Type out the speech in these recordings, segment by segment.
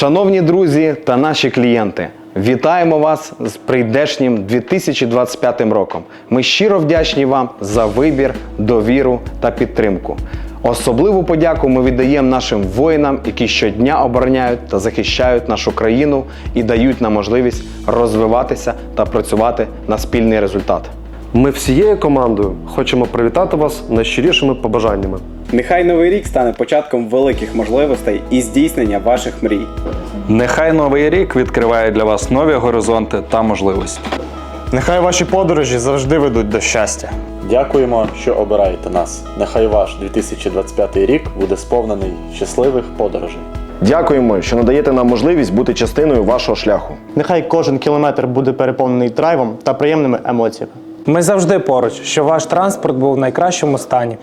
Шановні друзі та наші клієнти, вітаємо вас з прийдешнім 2025 роком. Ми щиро вдячні вам за вибір, довіру та підтримку. Особливу подяку ми віддаємо нашим воїнам, які щодня обороняють та захищають нашу країну і дають нам можливість розвиватися та працювати на спільний результат. Ми всією командою хочемо привітати вас найщирішими побажаннями. Нехай новий рік стане початком великих можливостей і здійснення ваших мрій. Нехай новий рік відкриває для вас нові горизонти та можливості. Нехай ваші подорожі завжди ведуть до щастя. Дякуємо, що обираєте нас. Нехай ваш 2025 рік буде сповнений щасливих подорожей. Дякуємо, що надаєте нам можливість бути частиною вашого шляху. Нехай кожен кілометр буде переповнений драйвом та приємними емоціями. Ми завжди поруч, щоб ваш транспорт був в найкращому стані.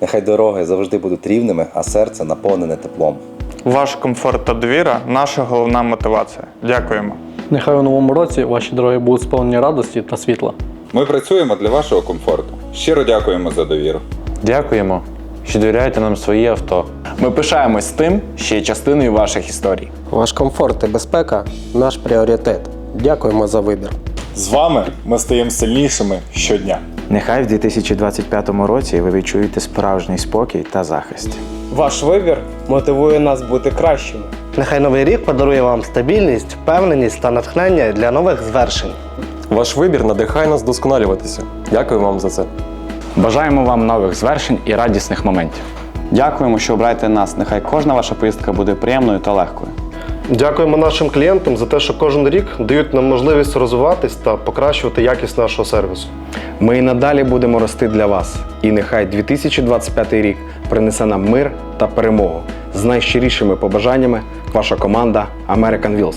Нехай дороги завжди будуть рівними, а серце наповнене теплом. Ваш комфорт та довіра наша головна мотивація. Дякуємо. Нехай у новому році ваші дороги будуть сповнені радості та світла. Ми працюємо для вашого комфорту. Щиро дякуємо за довіру. Дякуємо, що довіряєте нам свої авто. Ми пишаємось тим, що є частиною ваших історій. Ваш комфорт і безпека наш пріоритет. Дякуємо за вибір. З вами ми стаємо сильнішими щодня. Нехай в 2025 році ви відчуєте справжній спокій та захист. Ваш вибір мотивує нас бути кращими. Нехай новий рік подарує вам стабільність, впевненість та натхнення для нових звершень. Ваш вибір надихає нас досконалюватися. Дякую вам за це. Бажаємо вам нових звершень і радісних моментів. Дякуємо, що обираєте нас. Нехай кожна ваша поїздка буде приємною та легкою. Дякуємо нашим клієнтам за те, що кожен рік дають нам можливість розвиватись та покращувати якість нашого сервісу. Ми і надалі будемо рости для вас. І нехай 2025 рік принесе нам мир та перемогу. З найщирішими побажаннями ваша команда American Wheels.